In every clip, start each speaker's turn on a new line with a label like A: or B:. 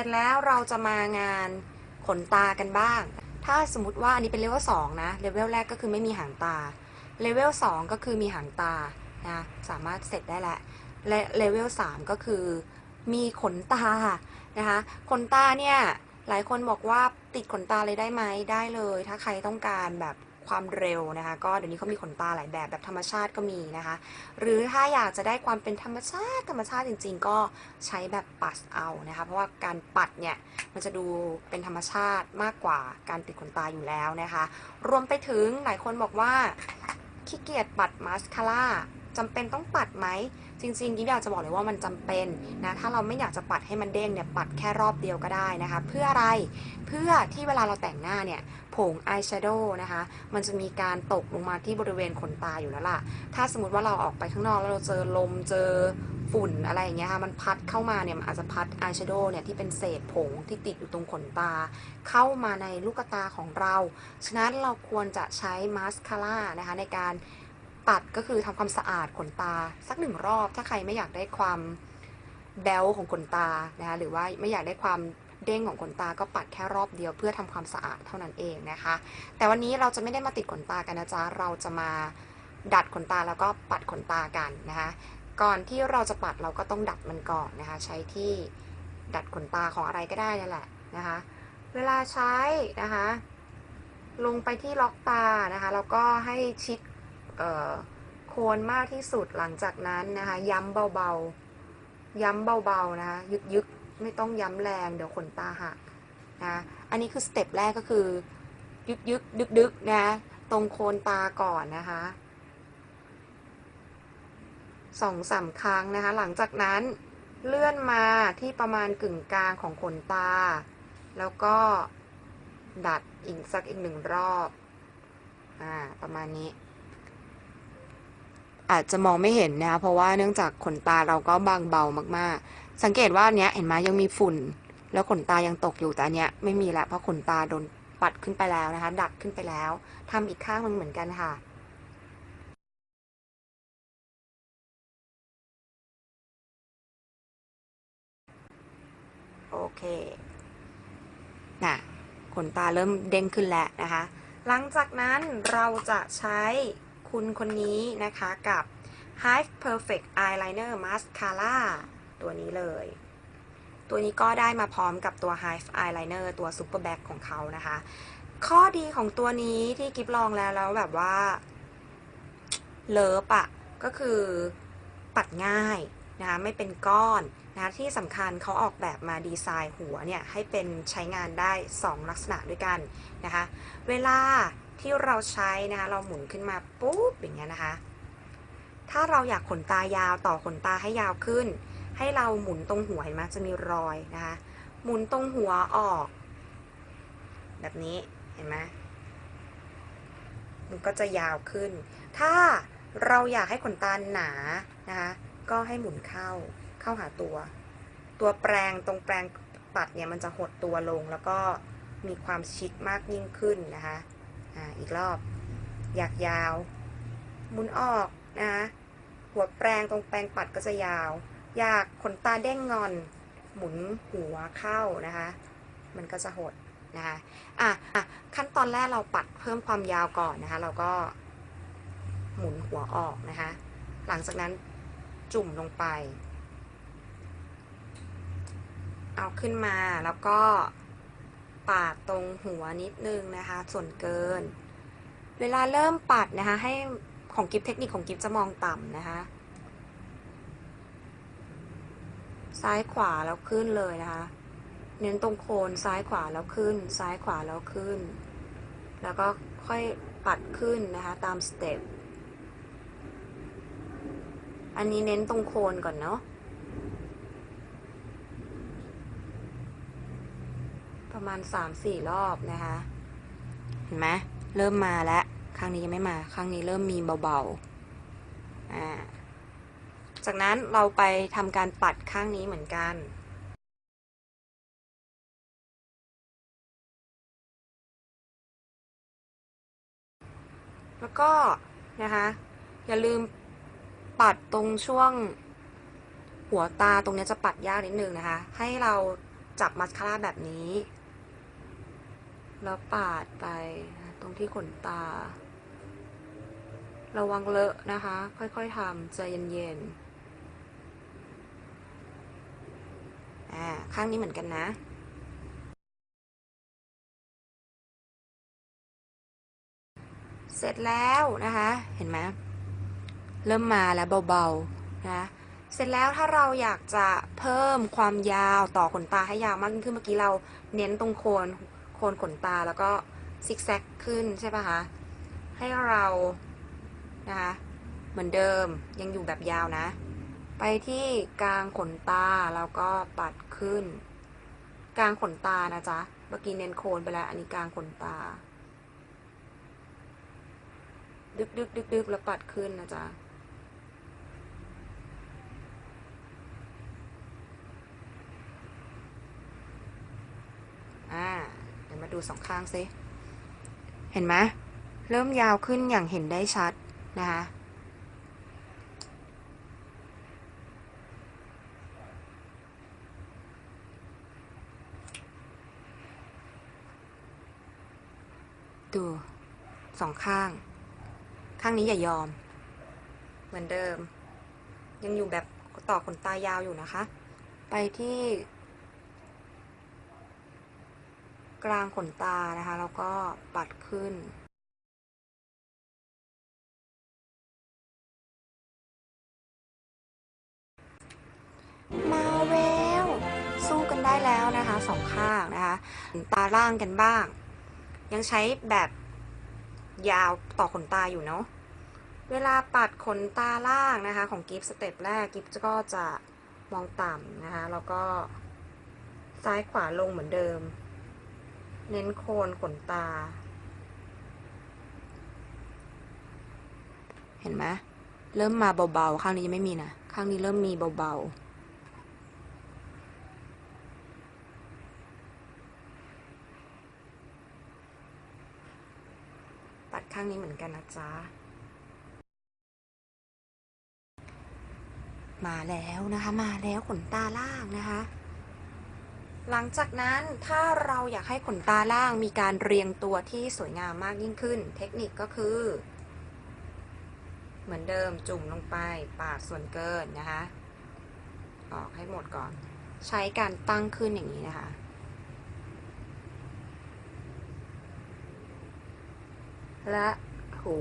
A: ร็จแล้วเราจะมางานขนตากันบ้าง ถ้าสมมติว่าอันนี้เป็นเลเวล2นะ เลเวลแรกก็คือไม่มีหางตา เลเวล2ก็คือมีหางตา นะ สามารถเสร็จได้แหละและเลเวล3ก็คือมีขนตา นะคะ ขนตาเนี่ย หลายคนบอกว่าติดขนตาเลยได้ไหมได้เลย ถ้าใครต้องการแบบ ความเร็วนะคะ ก็เดี๋ยวนี้เขามีขนตาหลายแบบแบบธรรมชาติก็มีนะคะ หรือถ้าอยากจะได้ความเป็นธรรมชาติธรรมชาติจริง ๆ ก็ใช้แบบปัดเอานะคะ เพราะว่าการปัดเนี่ยมันจะดูเป็นธรรมชาติมากกว่าการติดขนตาอยู่แล้วนะคะ รวมไปถึงหลายคนบอกว่าขี้เกียจปัดมาสคาร่าจำเป็นต้องปัดไหม จริงๆกิ๊บอยากจะบอกเลยว่ามันจำเป็นนะถ้าเราไม่อยากจะปัดให้มันเด้งเนี่ยปัดแค่รอบเดียวก็ได้นะคะ เพื่ออะไรเพื่อที่เวลาเราแต่งหน้าเนี่ยผงอายแชโดว์นะคะมันจะมีการตกลงมาที่บริเวณขนตาอยู่แล้วล่ะ ถ้าสมมติว่าเราออกไปข้างนอกแล้วเราเจอลมเจอฝุ่นอะไรอย่างเงี้ยค่ะมันพัดเข้ามาเนี่ยมันอาจจะพัดอายแชโดว์เนี่ยที่เป็นเศษผงที่ติดอยู่ตรงขนตา เข้ามาในลูกตาของเรา ฉะนั้นเราควรจะใช้มาสคาร่านะคะในการ ปัดก็คือทำความสะอาดขนตาสักหนึ่งรอบ ถ้าใครไม่อยากได้ความแบลของขนตานะคะหรือว่าไม่อยากได้ความเด้งของขนตาก็ปัดแค่รอบเดียวเพื่อทำความสะอาดเท่านั้นเองนะคะ แต่วันนี้เราจะไม่ได้มาติดขนตากันนะจ๊ะเราจะมาดัดขนตาแล้วก็ปัดขนตากันนะคะ ก่อนที่เราจะปัดเราก็ต้องดัดมันก่อนนะคะ ใช้ที่ดัดขนตาของอะไรก็ได้นั่นแหละนะคะ เวลาใช้นะคะ ลงไปที่ล็อกตานะคะแล้วก็ให้ชิด โคนมากที่สุดหลังจากนั้นนะคะ ย้ำเบาๆ ย้ำเบาๆนะคะยึกๆ ไม่ต้องย้ำแรง เดี๋ยวขนตาหักนะอันนี้คือสเต็ปแรกก็คือ ยึกยึกดึกดึกนะตรงโคนตาก่อนนะคะสองสามครั้งนะคะ หลังจากนั้นเลื่อนมาที่ประมาณกึ่งกลางของขนตา แล้วก็ดัดอีกสักอีกหนึ่งรอบ อ่า ประมาณนี้ อาจจะมองไม่เห็นนะคะเพราะว่าเนื่องจากขนตาเราก็บางเบามากๆ สังเกตว่าเนี้ยเห็นไหมยังมีฝุ่น แล้วขนตายังตกอยู่แต่เนี้ยไม่มีแล้วเพราะขนตาโดนปัดขึ้นไปแล้วนะคะ ดัดขึ้นไปแล้วทำอีกข้างหนึงเหมือนกันค่ะโอเคน่ะขนตาเริ่มเด้งขึ้นแล้วนะคะ หลังจากนั้นเราจะใช้ คุณคนนี้นะคะกับ Hive Perfect Eyeliner Mascara ตัวนี้เลย ตัวนี้ก็ได้มาพร้อมกับตัว Hive Eyeliner ตัว Super Back ของเขานะคะ ข้อดีของตัวนี้ที่กิฟลองแล้วแล้วแบบว่าเลิฟอะก็คือปัดง่ายนะคะไม่เป็นก้อนนะคะที่สำคัญเขาออกแบบมาดีไซน์หัวเนี่ยให้เป็นใช้งานได้ 2 ลักษณะด้วยกันนะคะ เวลา ที่เราใช้นะคะเราหมุนขึ้นมาปุ๊บอย่างเงี้ยนะคะ ถ้าเราอยากขนตายาวต่อขนตาให้ยาวขึ้น ให้เราหมุนตรงหัวเห็นไหมจะมีรอยนะคะ หมุนตรงหัวออก แบบนี้เห็นไหมมันก็จะยาวขึ้น ถ้าเราอยากให้ขนตาหนานะคะ ก็ให้หมุนเข้าเข้าหาตัว ตัวแปรงตรงแปรงปัดเนี่ยมันจะหดตัวลงแล้วก็มีความชิดมากยิ่งขึ้นนะคะ อ่าอีกรอบ อยากยาว หมุนออกนะคะหัวแปรงตรงแปรงปัดก็จะยาว อยากขนตาเด้งงอน หมุนหัวเข้านะคะ มันก็จะหดนะคะอะอะขั้นตอนแรกเราปัดเพิ่มความยาวก่อนนะคะ เราก็หมุนหัวออกนะคะ หลังจากนั้นจุ่มลงไป เอาขึ้นมาแล้วก็ ปาดตรงหัวนิดนึงนะคะ ส่วนเกิน เวลาเริ่มปัดนะคะ ให้ของกิฟเทคนิคของกิฟจะมองต่ำนะคะ ซ้ายขวาแล้วขึ้นเลยนะคะ เน้นตรงโคนซ้ายขวาแล้วขึ้น ซ้ายขวาแล้วขึ้น แล้วก็ค่อยปัดขึ้นนะคะ ตามสเต็ปอันนี้เน้นตรงโคนก่อนเนาะ ประมาณสามสี่รอบนะคะ เห็นไหมเริ่มมาแล้วครั้งนี้ยังไม่มา ครั้งนี้เริ่มมีเบาๆอ่าจากนั้นเราไปทำการปัดข้างนี้เหมือนกันแล้วก็นะคะอย่าลืมปัดตรงช่วงหัวตาตรงนี้จะปัดยากนิดนึงนะคะ ให้เราจับมัสคาร่าแบบนี้ แล้วปาดไปตรงที่ขนตา ระวังเลอะนะคะ ค่อยๆทำใจเย็นๆอ่าข้างนี้เหมือนกันนะเสร็จแล้วนะคะ เห็นไหมเริ่มมาแล้วเบาๆนะ เสร็จแล้วถ้าเราอยากจะเพิ่มความยาวต่อขนตาให้ยาวมากขึ้นเมื่อกี้เราเน้นตรงโคน โคนขนตาแล้วก็ซิกแซกขึ้นใช่ปะคะ ให้เรานะคะ เหมือนเดิมยังอยู่แบบยาวนะ ไปที่กลางขนตาแล้วก็ปัดขึ้น กลางขนตานะจ๊ะ เมื่อกี้เน้นโคนไปแล้ว อันนี้กลางขนตา ดึกดึกดึกดึกแล้วปัดขึ้นนะจ๊ะ อ่า เดูสองข้างซิเห็นไหมเริ่มยาวขึ้นอย่างเห็นได้ชัดนะคะดูสองข้าง ข้างนี้อย่ายอม เหมือนเดิม ยังอยู่แบบต่อขนตายาวอยู่นะคะ ไปที่ กลางขนตานะคะแล้วก็ปัดขึ้นมาแล้วสู้กันได้แล้วนะคะสองข้างนะคะตาล่างกันบ้าง ยังใช้แบบยาวต่อขนตาอยู่เนาะเวลาปัดขนตาล่างนะคะ ของกิฟสเต็ปแรกกิฟก็จะมองต่ำนะคะ แล้วก็ซ้ายขวาลงเหมือนเดิม เน้นโคนขนตา เห็นไหมเริ่มมาเบาๆ ข้างนี้ยังไม่มีนะ ข้างนี้เริ่มมีเบาๆปัดข้างนี้เหมือนกันนะจ๊ะ มาแล้วนะคะ มาแล้วขนตาล่างนะคะ หลังจากนั้นถ้าเราอยากให้ขนตาล่างมีการเรียงตัวที่สวยงามมากยิ่งขึ้น เทคนิคก็คือ เหมือนเดิมจุ่มลงไปปาดส่วนเกินนะคะ ออกให้หมดก่อน ใช้การตั้งขึ้นอย่างนี้นะคะและถู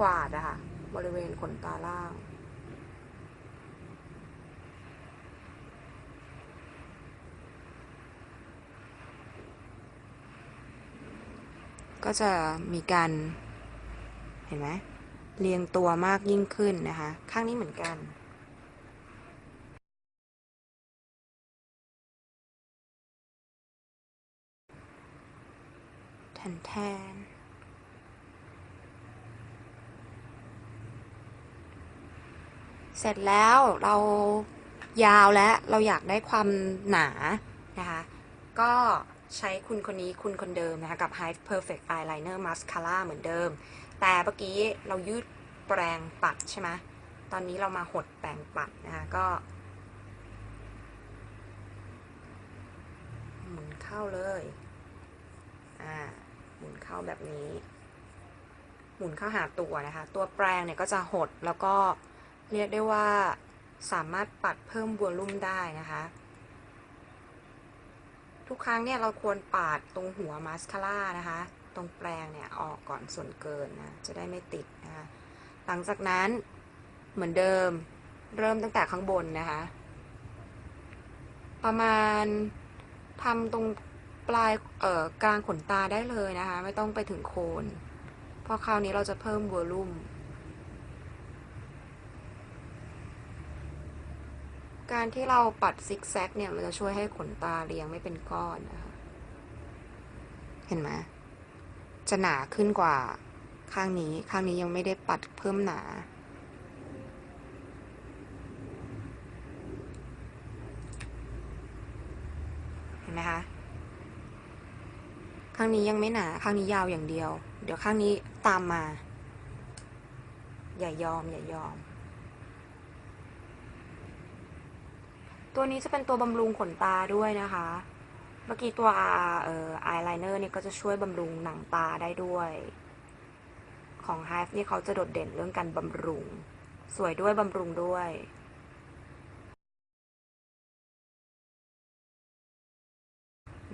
A: กวาดนะคะบริเวณขนตาล่าง ก็จะมีการเห็นไหมเรียงตัวมากยิ่งขึ้นนะคะ ข้างนี้เหมือนกันแทนแทนเสร็จแล้วเรายาวและเราอยากได้ความหนานะคะ ก็ใช้คุณคนนี้คุณคนเดิมนะคะกับ High Perfect Eyeliner Mascara เหมือนเดิม แต่เมื่อกี้เรายืดแปรงปัดใช่ไหมตอนนี้เรามาหดแปรงปัดนะคะก็หมุนเข้าเลย อ่า หมุนเข้าแบบนี้ หมุนเข้าหาตัวนะคะ ตัวแปรงเนี่ยก็จะหดแล้วก็เรียกได้ว่าสามารถปัดเพิ่มวอลลุ่มได้นะคะ ทุกครั้งเนี่ยเราควรปาดตรงหัวมาสคาร่านะคะ ตรงแปรงเนี่ยออกก่อนส่วนเกินนะ จะได้ไม่ติดนะคะ หลังจากนั้นเหมือนเดิมเริ่มตั้งแต่ข้างบนนะคะ ประมาณทำตรงปลายเอ่อกลางขนตาได้เลยนะคะ ไม่ต้องไปถึงโคน เพราะคราวนี้เราจะเพิ่มวอลลุ่ม การที่เราปัดซิกแซกเนี่ย มันจะช่วยให้ขนตาเรียงไม่เป็นก้อนนะคะ เห็นไหมจะหนาขึ้นกว่าข้างนี้ ข้างนี้ยังไม่ได้ปัดเพิ่มหนา เห็นไหมคะ ข้างนี้ยังไม่หนา ข้างนี้ยาวอย่างเดียว เดี๋ยวข้างนี้ตามมา อย่ายอม อย่ายอม ตัวนี้จะเป็นตัวบำรุงขนตาด้วยนะคะ เมื่อกี้ตัวเอ่ออายไลเนอร์เนี่ยก็จะช่วยบำรุงหนังตาได้ด้วย ของ Hive นี่เขาจะโดดเด่นเรื่องการบำรุง สวยด้วยบำรุงด้วย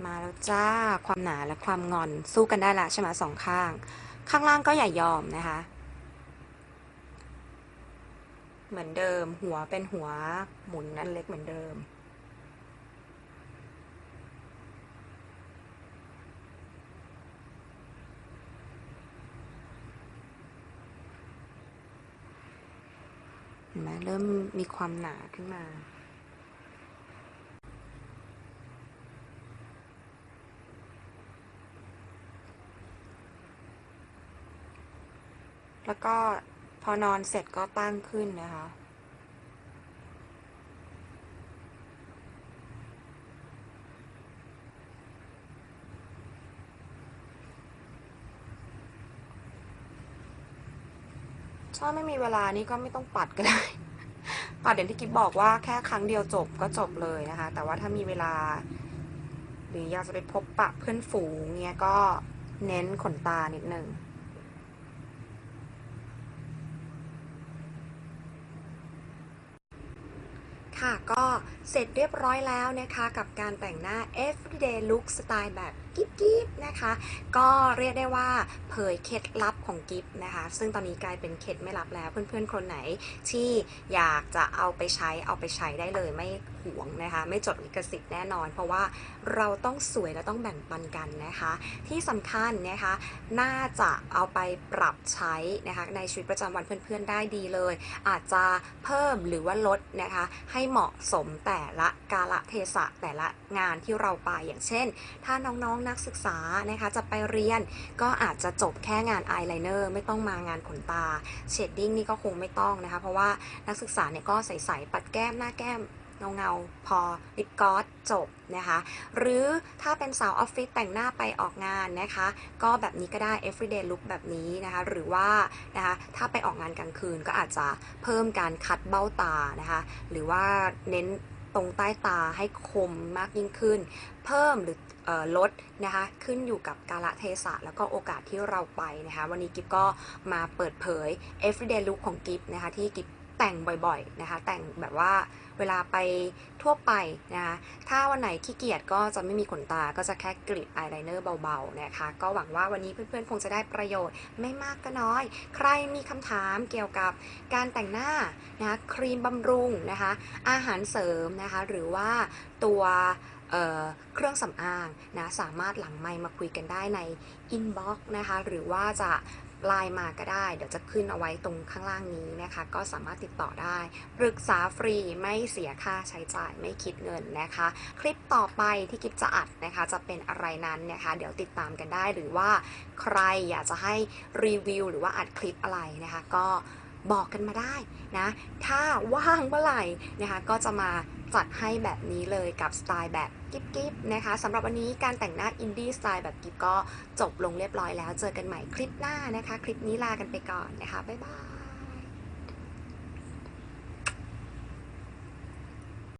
A: มาแล้วจ้า ความหนาและความงอนสู้กันได้ละใช่ไหมสองข้าง ข้างล่างก็อย่ายอมนะคะ เหมือนเดิม หัวเป็นหัวหมุนอันเล็กเหมือนเดิม เห็นไหมเริ่มมีความหนาขึ้นมาแล้วก็ พอนอนเสร็จก็ตั้งขึ้นนะคะ ถ้าไม่มีเวลานี่ก็ไม่ต้องปัดก็ได้ ปัดอย่างที่กิ๊บบอกว่าแค่ครั้งเดียวจบก็จบเลยนะคะ แต่ว่าถ้ามีเวลา หรืออยากจะไปพบปะเพื่อนฝูงเนี้ยก็เน้นขนตานิดนึง ค่ะ ก็เสร็จเรียบร้อยแล้วนะคะกับการแต่งหน้า everyday look สไตล์แบบกิ๊บกิ๊บนะคะ ก็เรียกได้ว่าเผยเคล็ดลับของกิฟนะคะ ซึ่งตอนนี้กลายเป็นเคล็ดไม่ลับแล้วเพื่อนๆคนไหนที่อยากจะเอาไปใช้เอาไปใช้ได้เลยไม่ หวงนะคะ ไม่จดลิขสิทธิ์แน่นอน เพราะว่าเราต้องสวยและต้องแบ่งปันกันนะคะ ที่สำคัญนะคะ น่าจะเอาไปปรับใช้นะคะในชีวิตประจำวันเพื่อนๆได้ดีเลย อาจจะเพิ่มหรือว่าลดนะคะ ให้เหมาะสมแต่ละกาละเทศะแต่ละงานที่เราไปอย่างเช่น ถ้าน้องๆนักศึกษานะคะจะไปเรียนก็อาจจะจบแค่งานอายไลเนอร์ไม่ต้องมางานขนตาเชดดิ้งนี่ก็คงไม่ต้องนะคะ เพราะว่านักศึกษาเนี่ยก็ใสๆปัดแก้มหน้าแก้ม เงาๆพอลิปกลอสจบนะคะ หรือถ้าเป็นสาวออฟฟิศแต่งหน้าไปออกงานนะคะ ก็แบบนี้ก็ได้ everyday look แบบนี้นะคะ หรือว่านะคะถ้าไปออกงานกลางคืนก็อาจจะเพิ่มการคัดเบ้าตานะคะ หรือว่าเน้นตรงใต้ตาให้คมมากยิ่งขึ้น เพิ่มหรือเออลดนะคะขึ้นอยู่กับกาลเทศะแล้วก็โอกาสที่เราไปนะคะ วันนี้กิฟก็มาเปิดเผย everyday look ของกิฟนะคะที่กิฟ แต่งบ่อยๆนะคะ แต่งแบบว่าเวลาไปทั่วไปนะคะถ้าวันไหนขี้เกียจก็จะไม่มีขนตาก็จะแค่กรีดอายไลเนอร์เบาๆนะคะ ก็หวังว่าวันนี้เพื่อนๆ คงจะได้ประโยชน์ไม่มากก็น้อย ใครมีคำถามเกี่ยวกับการแต่งหน้านะคะครีมบำรุงนะคะ อาหารเสริมนะคะ หรือว่าตัวเเครื่องสำอางนะสามารถหลังไมค์มาคุยกันได้ในอินบ็อกซ์นะคะ หรือว่าจะ ไลน์มาก็ได้ เดี๋ยวจะขึ้นเอาไว้ตรงข้างล่างนี้นะคะ ก็สามารถติดต่อได้ ปรึกษาฟรีไม่เสียค่าใช้จ่ายไม่คิดเงินนะคะ คลิปต่อไปที่กิฟจะอัดนะคะ จะเป็นอะไรนั้นนะคะ เดี๋ยวติดตามกันได้หรือว่าใครอยากจะให้รีวิวหรือว่าอัดคลิปอะไรนะคะ ก็บอกกันมาได้นะ ถ้าว่างเมื่อไหร่นะคะ ก็จะมาจัดให้แบบนี้เลยกับสไตล์แบบ กิ๊บกิ๊บนะคะสำหรับวันนี้การแต่งหน้าอินดี้สไตล์แบบกิ๊บก็จบลงเรียบร้อยแล้ว เจอกันใหม่คลิปหน้านะคะ คลิปนี้ลากันไปก่อนนะคะ บ๊ายบาย